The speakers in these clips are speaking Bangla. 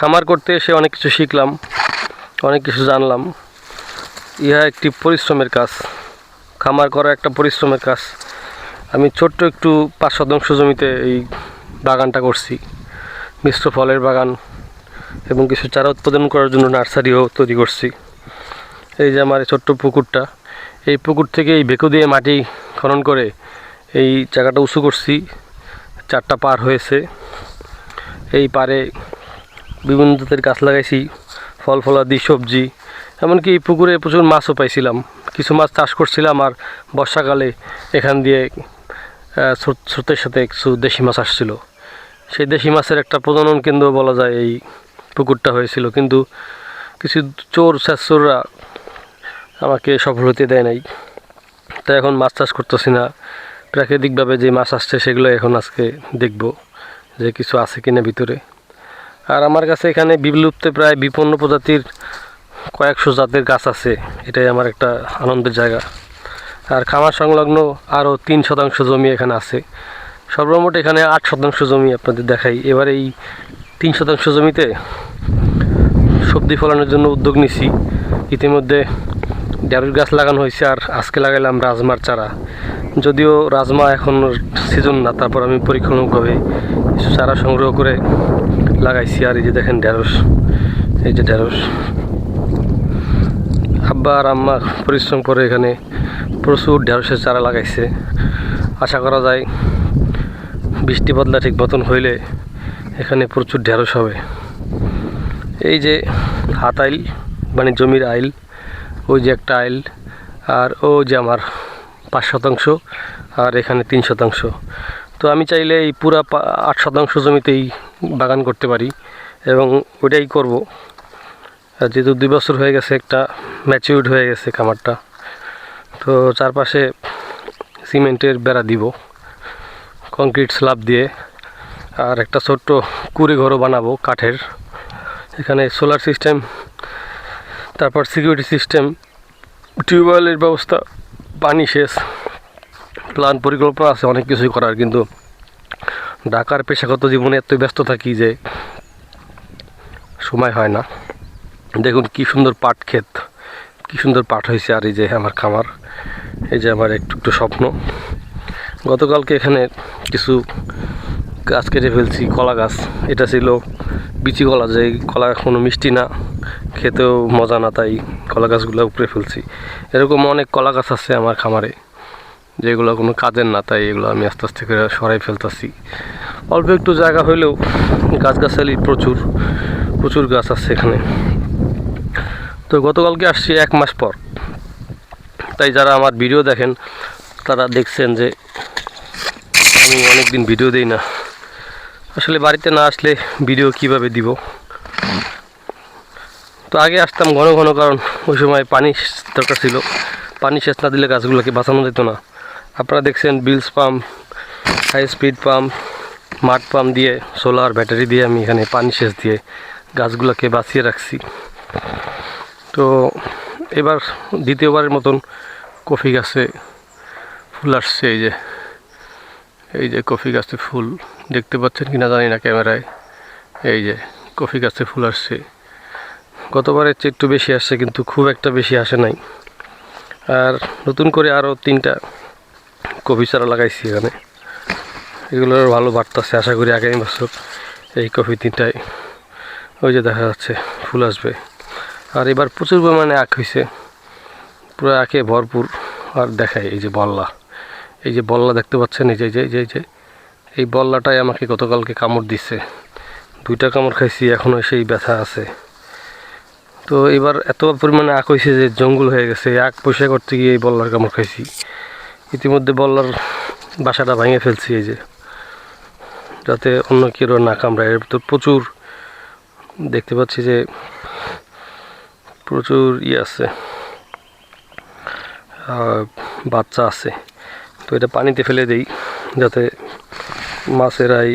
খামার করতে এসে অনেক কিছু শিখলাম, অনেক কিছু জানলাম। ইহা একটি পরিশ্রমের কাজ, খামার করা একটা পরিশ্রমের কাজ। আমি ছোট্ট একটু পাঁচ শতাংশ জমিতে এই বাগানটা করছি। মিশ্র ফলের বাগান এবং কিছু চারা উৎপাদন করার জন্য নার্সারিও তৈরি করছি। এই যে আমার ছোট্ট পুকুরটা, এই পুকুর থেকে এই বেকু দিয়ে মাটি খনন করে এই জায়গাটা উঁচু করছি। চারটা পার হয়েছে। এই পারে বিভিন্ন জাতের গাছ লাগাইছি, ফল ফলাদি, সবজি। এমনকি পুকুরে প্রচুর মাছও পাইছিলাম। কিছু মাছ চাষ করছিলাম আর বর্ষাকালে এখান দিয়ে স্রোতের সাথে কিছু দেশি মাছ আসছিল। সেই দেশি মাছের একটা প্রজনন কেন্দ্র বলা যায় এই পুকুরটা হয়েছিল। কিন্তু কিছু চোর স্যাসোররা আমাকে সফল হতে দেয় নাই। তাই এখন মাছ চাষ করতেছি না। প্রাকৃতিকভাবে যে মাছ আসছে সেগুলো এখন আজকে দেখব যে কিছু আছে কিনা ভিতরে। আর আমার কাছে এখানে বিলুপ্ত প্রায় বিপন্ন প্রজাতির কয়েকশো জাতের গাছ আছে। এটাই আমার একটা আনন্দের জায়গা। আর খামার সংলগ্ন আরও তিন শতাংশ জমি এখানে আছে। সর্বমোট এখানে আট শতাংশ জমি আপনাদের দেখাই। এবার এই তিন শতাংশ জমিতে সবজি ফলানোর জন্য উদ্যোগ নিছি। ইতিমধ্যে ঢেঁড়স গাছ লাগানো হয়েছে আর আজকে লাগাইলাম রাজমার চারা। যদিও রাজমা এখন সিজন না, তারপর আমি পরীক্ষামূলকভাবে কিছু চারা সংগ্রহ করে লাগাইছি আর এই যে দেখেন ঢেঁড়স, এই যে ঢেঁড়স। আব্বা আর আম্মা পরিশ্রম করে এখানে প্রচুর ঢেঁড়সের চারা লাগাইছে। আশা করা যায় বৃষ্টি বদলা ঠিক মতন হইলে এখানে প্রচুর ঢেঁড়স হবে। এই যে হাত আইল মানে জমির আইল, ওই যে একটা আইল, আর ও যে আমার পাঁচ শতাংশ, আর এখানে তিন শতাংশ। তো আমি চাইলে এই পুরা আট শতাংশ জমিতেই বাগান করতে পারি এবং ওইটাই করব। আর যেহেতু দুই বছর হয়ে গেছে, একটা ম্যাচিউর্ড হয়ে গেছে খামারটা, তো চারপাশে সিমেন্টের বেড়া দিব কংক্রিট স্ল্যাব দিয়ে, আর একটা ছোট্ট কুড়ে ঘরও বানাবো কাঠের। এখানে সোলার সিস্টেম তারপর সিকিউরিটি সিস্টেম টিউবওয়েলের ব্যবস্থা, পানি সেচ প্ল্যান পরিকল্পনা আছে, অনেক কিছুই করার, কিন্তু ঢাকার পেশাগত জীবনে এত ব্যস্ত থাকি যে সময় হয় না। দেখুন কি সুন্দর পাট ক্ষেত, কি সুন্দর পাট হয়েছে আর এই যে আমার খামার, এই যে আমার একটু একটু স্বপ্ন। গতকালকে এখানে কিছু গাছ কেটে ফেলছি, কলা গাছ। এটা ছিল বিচি কলা, যে কলা কোনো মিষ্টি না, খেতেও মজা না, তাই কলা গাছগুলো উপরে ফেলছি। এরকম অনেক কলা গাছ আছে আমার খামারে। যেগুলো কোনো কাজের না, তাই এগুলো আমি আস্তে আস্তে করে সরাই ফেলতেছি। অল্প একটু জায়গা হইলেও গাছগাছালি প্রচুর প্রচুর গাছ আছে এখানে। তো গতকালকে আসছি এক মাস পর। তাই যারা আমার ভিডিও দেখেন, তারা দেখছেন যে আমি অনেক দিন ভিডিও দিই না। আসলে বাড়িতে না আসলে ভিডিও কীভাবে দিব? তো আগে আসতাম ঘন ঘন, কারণ ওই সময় পানি দরকার ছিল। পানি সেচ না দিলে গাছগুলোকে বাঁচানো যেত না। আপনারা দেখছেন বিলস পাম্প হাই স্পিড পাম্প মাঠ পাম্প দিয়ে সোলার ব্যাটারি দিয়ে আমি এখানে পানি সেচ দিয়ে গাছগুলোকে বাঁচিয়ে রাখছি। তো এবার দ্বিতীয়বারের মতন কফি গাছে ফুল আসছে, এই যে এই যে কফি গাছে ফুল দেখতে পাচ্ছেন কি না জানি না ক্যামেরায়, এই যে কফি গাছে ফুল আসছে। গতবারের চেয়ে একটু বেশি আসছে, কিন্তু খুব একটা বেশি আসে নাই। আর নতুন করে আরও তিনটা কফি চারা লাগাইছি এখানে। এগুলোর ভালো বাড়তেছে, আশা করি আগামী বছর এই কফি তিনটায় ওই যে দেখা যাচ্ছে, ফুল আসবে। আর এবার প্রচুর পরিমাণে আখ হয়েছে পুরো আঁকে ভরপুর। আর দেখায় এই যে বল্লা। এই যে বল্লা দেখতে পাচ্ছেন, এই যে যে যে যে। এই বল্লাটাই আমাকে গতকালকে কামড় দিচ্ছে দুইটা কামড় খাইছি এখনও সেই ব্যথা আছে। তো এবার এত পরিমাণে আঁক হয়েছে যে জঙ্গল হয়ে গেছে। আখ পয়সা করতে গিয়ে এই বল্লার কামড় খাইছি। ইতিমধ্যে বল্লার বাসাটা ভেঙে ফেলছি এই যে। যাতে অন্য কেউ না কামড়ায়। এর তো প্রচুর দেখতে পাচ্ছি যে প্রচুর ইয়ে আছে। বাচ্চা আছে। তো এটা পানিতে ফেলে দেই, যাতে মাছেরা এই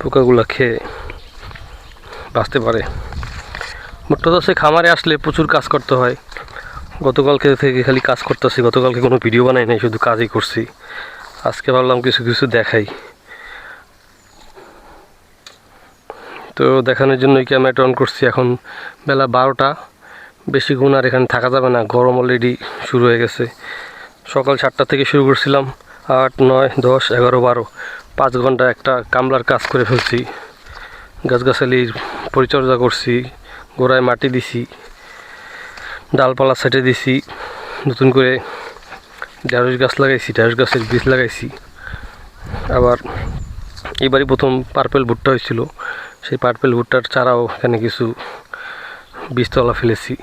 পোকাগুলো খেয়ে বাঁচতে পারে। মোট কথা খামারে আসলে প্রচুর কাজ করতে হয়। গতকালকে থেকে খালি কাজ করতেছি, গতকালকে কোনো ভিডিও বানাই নাই, শুধু কাজই করছি। আজকে ভাবলাম কিছু কিছু দেখাই। তো দেখানোর জন্য এই ক্যামেরাটা অন করছি, এখন বেলা বারোটা। বেশি গুণ আর এখানে থাকা যাবে না, গরম অলরেডি শুরু হয়ে গেছে। সকাল সাতটা থেকে শুরু করছিলাম, আট, নয়, দশ, এগারো, বারো। পাঁচ ঘণ্টা একটা কামলার কাজ করে ফেলছি। গাছগাছালির পরিচর্যা করছি, গোড়ায় মাটি দিছি। ডালপালা সেটে দিছি, নতুন করে ঢেঁড়স গাছ লাগাইছি, ঢেঁড়স গাছের বীজ লাগাইছি। আবার এবারই প্রথম পার্পেল ভুট্টা হয়েছিল, সেই পার্পেল ভুট্টার চারাও এখানে কিছু বীজতলা ফেলেছি।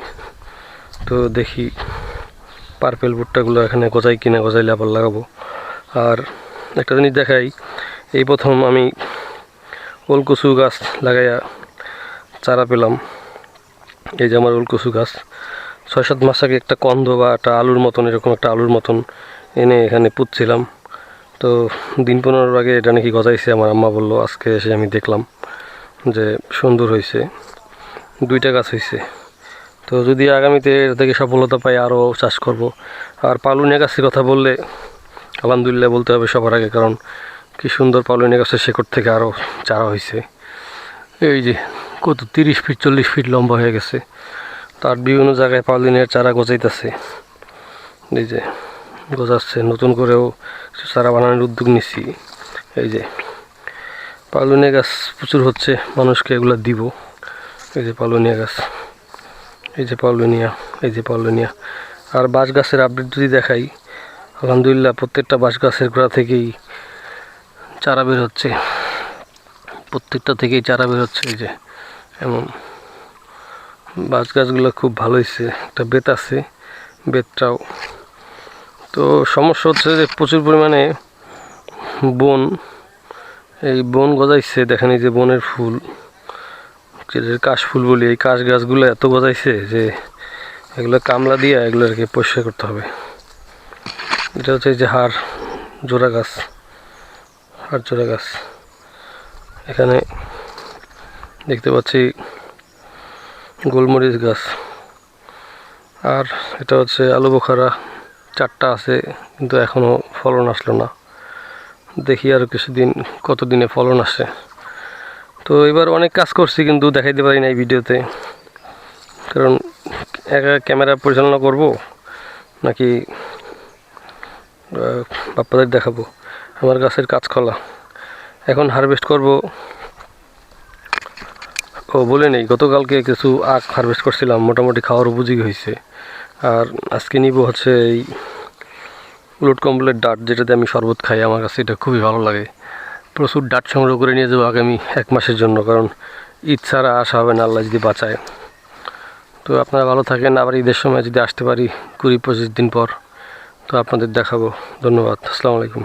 তো দেখি পার্পেল ভুট্টাগুলো এখানে গজাই কিনা, গজাইলে আবার লাগাবো। আর একটা জিনিস দেখাই, এই প্রথম আমি ওলকচু গাছ লাগাইয়া চারা পেলাম। এই যে আমার ওলকচু গাছ ছয় সাত মাস আগে একটা কন্দ বা একটা আলুর মতন, এরকম একটা আলুর মতন এনে এখানে পুঁতছিলাম। তো দিন পনেরোর আগে এটা নাকি গজাইছে, আমার আম্মা বলল, আজকে এসে আমি দেখলাম যে সুন্দর হয়েছে দুইটা গাছ হয়েছে তো যদি আগামীতে এর থেকে সফলতা পাই আরও চাষ করব। আর পালুনিয়া গাছের কথা বললে আলহামদুলিল্লাহ বলতে হবে সবার আগে, কারণ কি সুন্দর পালুনিয়া গাছের শেকড় থেকে আরও চারা হয়েছে এই যে কত, তিরিশ ফিট, চল্লিশ ফিট লম্বা হয়ে গেছে। তার বিভিন্ন জায়গায় পালুনিয়ার চারা গজাইতেছে। এই যে, গজাচ্ছে। নতুন করেও চারা বানানোর উদ্যোগ নিচ্ছি এই যে পালুনিয়া গাছ প্রচুর হচ্ছে। মানুষকে এগুলো দিব। এই যে পালুনিয়া গাছ। এই যে পালুনিয়া, এই যে পালুনিয়া। আর বাঁশ গাছের আপডেট যদি দেখাই, আলহামদুলিল্লাহ প্রত্যেকটা বাঁশ গাছের গোড়া থেকেই চারা বের হচ্ছে। প্রত্যেকটা থেকেই চারা বের হচ্ছে। এই যে, এমন। বাঁশ গাছগুলো খুব ভালো হয়েছে একটা বেত আছে, বেতটাও। তো সমস্যা হচ্ছে যে প্রচুর পরিমাণে বন, এই বন গজাইছে, দেখেন এই যে বনের ফুল যেটা কাশ ফুল বলি, এই কাশ গাছগুলো এত গজাইছে যে এগুলো কামলা দিয়ে এগুলো আর কি পরিষ্কার করতে হবে। এটা হচ্ছে যে হাড়, জোড়া গাছ, হাড় জোড়া গাছ। এখানে দেখতে পাচ্ছি গোলমরিচ গাছ। আর এটা হচ্ছে আলু বোখারা। চারটা আছে, কিন্তু এখনও ফলন আসলো না। দেখি আর কিছুদিন, কতদিনে ফলন আসে। তো এবার অনেক কাজ করছি, কিন্তু দেখাইতে পারি না এই ভিডিওতে। কারণ একা ক্যামেরা পরিচালনা করব, নাকি বাপ্পাদের দেখাবো। আমার গাছের কাঁচকলা। এখন হারভেস্ট করব ও, বলে নেই। গতকালকে কিছু আখ হারভেস্ট করছিলাম, মোটামুটি খাওয়ার উপযোগী হয়েছে। আর আজকে নিব হচ্ছে এই উলট কম্বলের ডাট, যেটাতে আমি শরবত খাই। আমার কাছে এটা খুবই ভালো লাগে। প্রচুর ডাট সংগ্রহ করে নিয়ে যাব আগামী এক মাসের জন্য, কারণ ঈদ ছাড়া আসা হবে না, আল্লাহ যদি বাঁচায়। তো আপনারা ভালো থাকেন। আবার ঈদের সময় যদি আসতে পারি কুড়ি পঁচিশ দিন পর, তো আপনাদের দেখাবো। ধন্যবাদ। আসসালামু আলাইকুম।